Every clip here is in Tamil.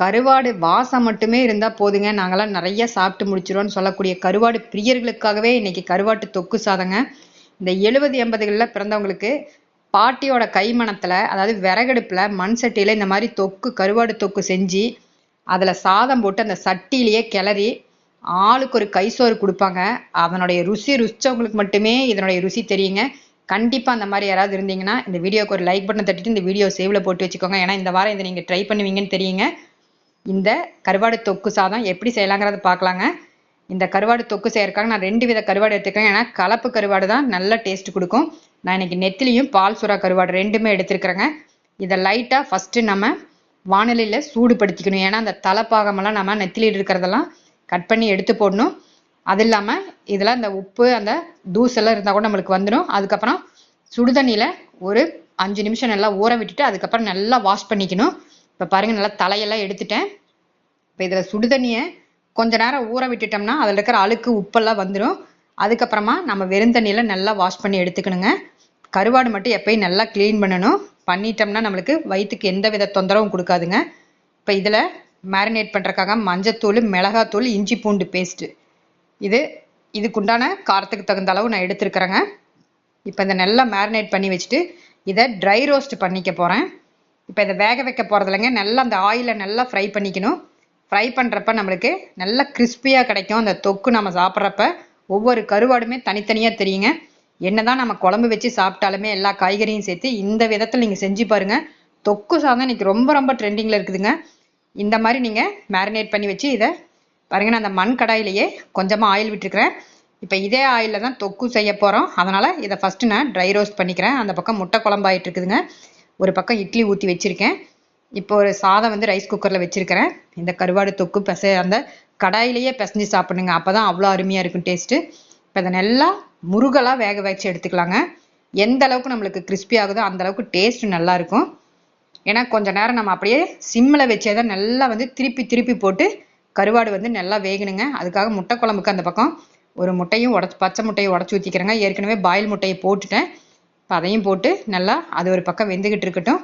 கருவாடு வாசம் மட்டுமே இருந்தால் போதுங்க. நாங்களாம் நிறைய சாப்பிட்டு முடிச்சிருவோம்னு சொல்லக்கூடிய கருவாடு பிரியர்களுக்காகவே இன்னைக்கு கருவாட்டு தொக்கு சாதங்க. இந்த எழுபது எண்பதுகளில் பிறந்தவங்களுக்கு பாட்டியோட கைமணத்தில் அதாவது விறகடுப்பில் மண் சட்டியில் இந்த மாதிரி தொக்கு கருவாடு தொக்கு செஞ்சு அதில் சாதம் போட்டு அந்த சட்டியிலேயே கிளறி ஆளுக்கு ஒரு கைசோறு கொடுப்பாங்க. அதனுடைய ருசி ருசிச்சவங்களுக்கு மட்டுமே இதனுடைய ருசி தெரியுங்க. கண்டிப்பாக அந்த மாதிரி யாராவது இருந்தீங்கன்னா இந்த வீடியோக்கு ஒரு லைக் பட்டன் தட்டிட்டு இந்த வீடியோ சேவில் போட்டு வச்சுக்கோங்க. ஏன்னா இந்த வாரம் இதை நீங்கள் ட்ரை பண்ணுவீங்கன்னு தெரியுங்க. இந்த கருவாடு தொக்கு சாதம் எப்படி செய்யலாங்கிறத பார்க்கலாங்க. இந்த கருவாடு தொக்கு செய்யறதுக்காக நான் ரெண்டு வித கருவாடு எடுத்துக்கிறேன். ஏன்னா கலப்பு கருவாடு தான் நல்ல டேஸ்ட் கொடுக்கும். நான் இன்னைக்கு நெத்திலையும் பால் சுறா கருவாடு ரெண்டுமே எடுத்துருக்கிறேங்க. இதை லைட்டாக ஃபஸ்ட்டு நம்ம வானிலையில் சூடுபடுத்திக்கணும். ஏன்னா அந்த தலைப்பாகமெல்லாம் நம்ம நெத்திலியில் இருக்கிறதெல்லாம் கட் பண்ணி எடுத்து போடணும். அது இல்லாமல் இதில் அந்த உப்பு அந்த தூசெல்லாம் இருந்தால் கூட நம்மளுக்கு வந்துடும். அதுக்கப்புறம் சுடுதண்ணியில் ஒரு அஞ்சு நிமிஷம் நல்லா ஊற விட்டுட்டு அதுக்கப்புறம் நல்லா வாஷ் பண்ணிக்கணும். இப்போ பாருங்கள் நல்லா தலையெல்லாம் எடுத்துட்டேன். இப்போ இதில் சுடுதண்ணியை கொஞ்ச நேரம் ஊற விட்டுட்டோம்னா அதில் இருக்கிற அழுக்கு உப்பெல்லாம் வந்துடும் அதுக்கப்புறமா நம்ம வெறுந்தண்ணியில் நல்லா வாஷ் பண்ணி எடுத்துக்கணுங்க. கருவாடு மட்டும் எப்பயும் நல்லா க்ளீன் பண்ணணும். பண்ணிட்டோம்னா நம்மளுக்கு வயிற்றுக்கு எந்த வித தொந்தரவும் கொடுக்காதுங்க. இப்போ இதில் மேரினேட் பண்ணுறக்காக மஞ்சத்தூள் மிளகாத்தூள் இஞ்சி பூண்டு பேஸ்ட்டு இது இதுக்குண்டான காரத்துக்கு தகுந்த அளவு நான் எடுத்துருக்குறேங்க. இப்போ இதை நல்லா மேரினேட் பண்ணி வச்சுட்டு இதை ட்ரை ரோஸ்ட் பண்ணிக்க போகிறேன் இப்போ இதை வேக வைக்க போகிறதில்லங்க நல்லா அந்த ஆயிலை நல்லா ஃப்ரை பண்ணிக்கணும். ஃப்ரை பண்ணுறப்ப நம்மளுக்கு நல்லா கிறிஸ்பியாக கிடைக்கும். அந்த தொக்கு நம்ம சாப்பிட்றப்ப ஒவ்வொரு கருவாடுமே தனித்தனியாக தெரியுங்க. என்னதான் நம்ம குழம்பு வச்சு சாப்பிட்டாலுமே எல்லா காய்கறியும் சேர்த்து இந்த விதத்தில் நீங்கள் செஞ்சு பாருங்கள் தொக்கு சாதம் இன்னைக்கு ரொம்ப ரொம்ப ட்ரெண்டிங்கில் இருக்குதுங்க. இந்த மாதிரி நீங்கள் மேரினேட் பண்ணி வச்சு இதை பாருங்க நான் அந்த மண் கடாயிலேயே கொஞ்சமாக ஆயில் விட்டுருக்கிறேன். இப்போ இதே ஆயிலில் தான் தொக்கு செய்ய போகிறோம் அதனால் இதை ஃபஸ்ட்டு நான் ட்ரை ரோஸ்ட் பண்ணிக்கிறேன். அந்த பக்கம் முட்டை குழம்பாயிட்டு இருக்குதுங்க. ஒரு பக்கம் இட்லி ஊற்றி வச்சுருக்கேன். இப்போ ஒரு சாதம் வந்து ரைஸ் குக்கரில் வச்சுருக்கிறேன். இந்த கருவாடு தொக்கு பெச அந்த கடாயிலேயே பிசைஞ்சு சாப்பிடுங்க. அப்போ தான் அவ்வளோ அருமையாக இருக்கும் டேஸ்ட்டு இப்போ இதை நல்லா முருகலாக வேக வச்சு எடுத்துக்கலாங்க. எந்த அளவுக்கு நம்மளுக்கு கிறிஸ்பி ஆகுதோ அந்த அளவுக்கு டேஸ்ட் நல்லா இருக்கும். ஏன்னா கொஞ்ச நேரம் நம்ம அப்படியே சிம்மில் வச்சே தான் நல்லா வந்து திருப்பி திருப்பி போட்டு கருவாடு வந்து நல்லா வேகணுங்க. அதுக்காக முட்டை குழம்புக்கு அந்த பக்கம் ஒரு முட்டையும் உடச்சி பச்சை முட்டையை உடச்சி ஊற்றிக்கிறேங்க ஏற்கனவே பாயில் முட்டையை போட்டுட்டேன். இப்போ அதையும் போட்டு நல்லா அது ஒரு பக்கம் வெந்துக்கிட்டு இருக்கட்டும்.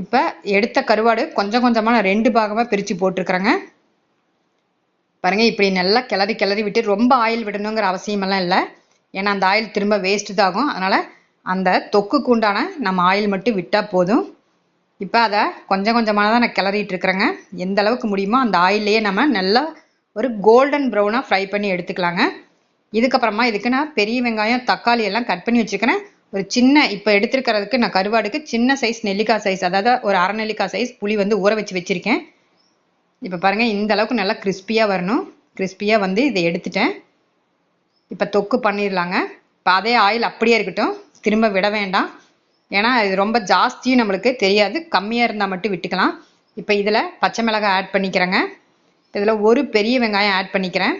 இப்போ எடுத்த கருவாடு கொஞ்சம் கொஞ்சமாக நான் ரெண்டு பாகமாக பிரித்து போட்டிருக்கிறேங்க. பாருங்கள் இப்படி நல்லா கிளறி கிளறி விட்டு ரொம்ப ஆயில் விடணுங்கிற அவசியமெல்லாம் இல்லை. ஏன்னா அந்த ஆயில் திரும்ப வேஸ்ட் தான் ஆகும். அதனால் அந்த தொக்குக்கு உண்டான நம்ம ஆயில் மட்டும் விட்டால் போதும். இப்போ அதை கொஞ்சம் கொஞ்சமாக தான் நான் கிளறிட்டு இருக்கிறேங்க. எந்த அளவுக்கு முடியுமோ அந்த ஆயிலையே நம்ம நல்லா ஒரு கோல்டன் ப்ரௌனாக ஃப்ரை பண்ணி எடுத்துக்கலாங்க. இதுக்கப்புறமா இதுக்கு நான் பெரிய வெங்காயம் தக்காளி எல்லாம் கட் பண்ணி வச்சுக்கிறேன். ஒரு சின்ன இப்போ எடுத்துருக்கிறதுக்கு நான் கருவாடுக்கு சின்ன சைஸ் நெல்லிக்காய் சைஸ் அதாவது ஒரு அரை நெல்லிக்காய் சைஸ் புளி வந்து ஊற வச்சு வச்சுருக்கேன். இப்போ பாருங்கள் இந்த அளவுக்கு நல்லா கிறிஸ்பியாக வரணும். கிறிஸ்பியாக வந்து இதை எடுத்துட்டேன். இப்போ தொக்கு பண்ணிடலாங்க இப்போ அதே ஆயில் அப்படியே இருக்கட்டும். திரும்ப விட வேண்டாம். ஏன்னா இது ரொம்ப ஜாஸ்தியும் நம்மளுக்கு தெரியாது. கம்மியாக இருந்தால் மட்டும் விட்டுக்கலாம். இப்போ இதில் பச்சை மிளகாய் ஆட் பண்ணிக்கிறேங்க. இதில் ஒரு பெரிய வெங்காயம் ஆட் பண்ணிக்கிறேன்.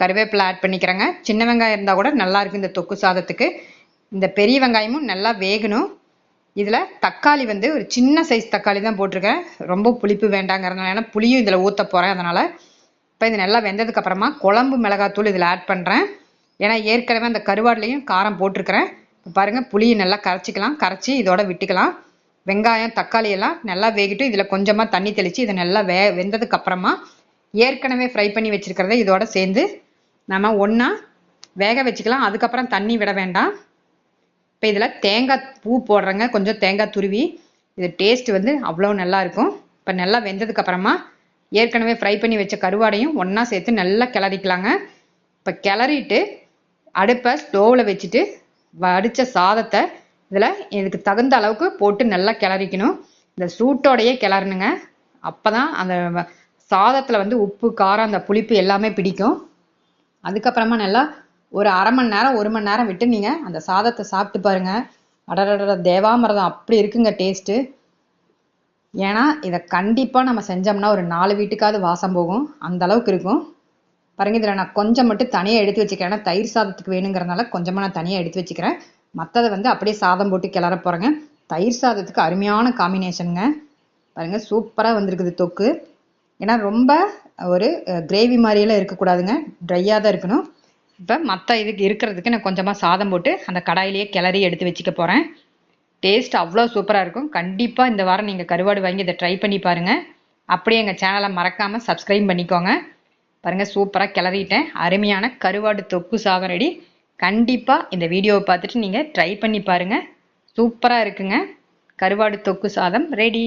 கருவேப்பிலை ஆட் பண்ணிக்கிறேங்க. சின்ன வெங்காயம் இருந்தால் கூட நல்லாயிருக்கும் இந்த தொக்கு சாதத்துக்கு. இந்த பெரிய வெங்காயமும் நல்லா வேகணும். இதில் தக்காளி வந்து ஒரு சின்ன சைஸ் தக்காளி தான் போட்டிருக்கேன். ரொம்ப புளிப்பு வேண்டாங்கிறதுனால ஏன்னா புளியும் இதில் ஊற்ற போகிறேன் அதனால். இப்போ இது நல்லா வெந்ததுக்கு அப்புறமா குழம்பு மிளகாத்தூள் இதில் ஆட் பண்ணுறேன் ஏன்னா ஏற்கனவே அந்த கருவாடுலையும் காரம் போட்டிருக்கிறேன். இப்போ பாருங்கள் புளியை நல்லா கரைச்சிக்கலாம். கரைச்சி இதோட விட்டுக்கலாம். வெங்காயம் தக்காளி எல்லாம் நல்லா வேகிட்டு இதில் கொஞ்சமாக தண்ணி தெளித்து இதை நல்லா வே வெந்ததுக்கு அப்புறமா ஏற்கனவே ஃப்ரை பண்ணி வச்சுருக்கிறத இதோட சேர்ந்து நம்ம ஒன்றா வேக வச்சுக்கலாம். அதுக்கப்புறம் தண்ணி விட வேண்டாம். இப்போ இதில் தேங்காய் பூ போடுறேங்க. கொஞ்சம் தேங்காய் துருவி. இது டேஸ்ட் வந்து அவ்வளோ நல்லா இருக்கும். இப்போ நல்லா வெந்ததுக்கு அப்புறமா ஏற்கனவே ஃப்ரை பண்ணி வச்ச கருவாடையும் ஒன்றா சேர்த்து நல்லா கிளறிக்கலாங்க. இப்போ கிளறிட்டு அடுப்பை ஸ்டோவில் வச்சுட்டு வடித்த சாதத்தை இதில் இதுக்கு தகுந்த அளவுக்கு போட்டு நல்லா கிளறிக்கணும். இந்த சூட்டோடையே கிளறணுங்க. அப்போ தான் அந்த சாதத்தில் வந்து உப்பு காரம் அந்த புளிப்பு எல்லாமே பிடிக்கும். அதுக்கப்புறமா நல்லா ஒரு அரை மணி நேரம் ஒரு மணி நேரம் விட்டு நீங்கள் அந்த சாதத்தை சாப்பிட்டு பாருங்க. அடடட தேவாமிரதம் அப்படி இருக்குங்க டேஸ்ட்டு ஏன்னா இதை கண்டிப்பாக நம்ம செஞ்சோம்னா ஒரு நாலு வீட்டுக்காவது வாசம் போகும். அந்த அளவுக்கு இருக்கும். பாருங்க இதில் நான் கொஞ்சம் மட்டும் தனியாக எடுத்து வச்சுக்கிறேன். ஏன்னா தயிர் சாதத்துக்கு வேணுங்கிறதுனால கொஞ்சமாக நான் தனியாக எடுத்து வச்சுக்கிறேன். மற்றதை வந்து அப்படியே சாதம் போட்டு கிளற போகிறேங்க தயிர் சாதத்துக்கு அருமையான காம்பினேஷனுங்க பாருங்கள் சூப்பராக வந்திருக்குது தொக்கு. ஏன்னா ரொம்ப ஒரு கிரேவி மாதிரியெல்லாம் இருக்கக்கூடாதுங்க. ட்ரையாக தான் இருக்கணும். இப்போ மற்ற இதுக்கு இருக்கிறதுக்கு நான் கொஞ்சமாக சாதம் போட்டு அந்த கடாயிலேயே கிளறி எடுத்து வச்சுக்க போகிறேன் டேஸ்ட் அவ்வளோ சூப்பராக இருக்கும். கண்டிப்பாக இந்த வாரம் நீங்கள் கருவாடு வாங்கி இதை ட்ரை பண்ணி பாருங்கள் அப்படியே எங்கள் சேனலை மறக்காமல் சப்ஸ்கிரைப் பண்ணிக்கோங்க. பாருங்கள் சூப்பராக கிளறிட்டேன். அருமையான கருவாடு தொக்கு சாதம் ரெடி கண்டிப்பாக இந்த வீடியோவை பார்த்துட்டு நீங்கள் ட்ரை பண்ணி பாருங்கள் சூப்பராக இருக்குங்க. கருவாடு தொக்கு சாதம் ரெடி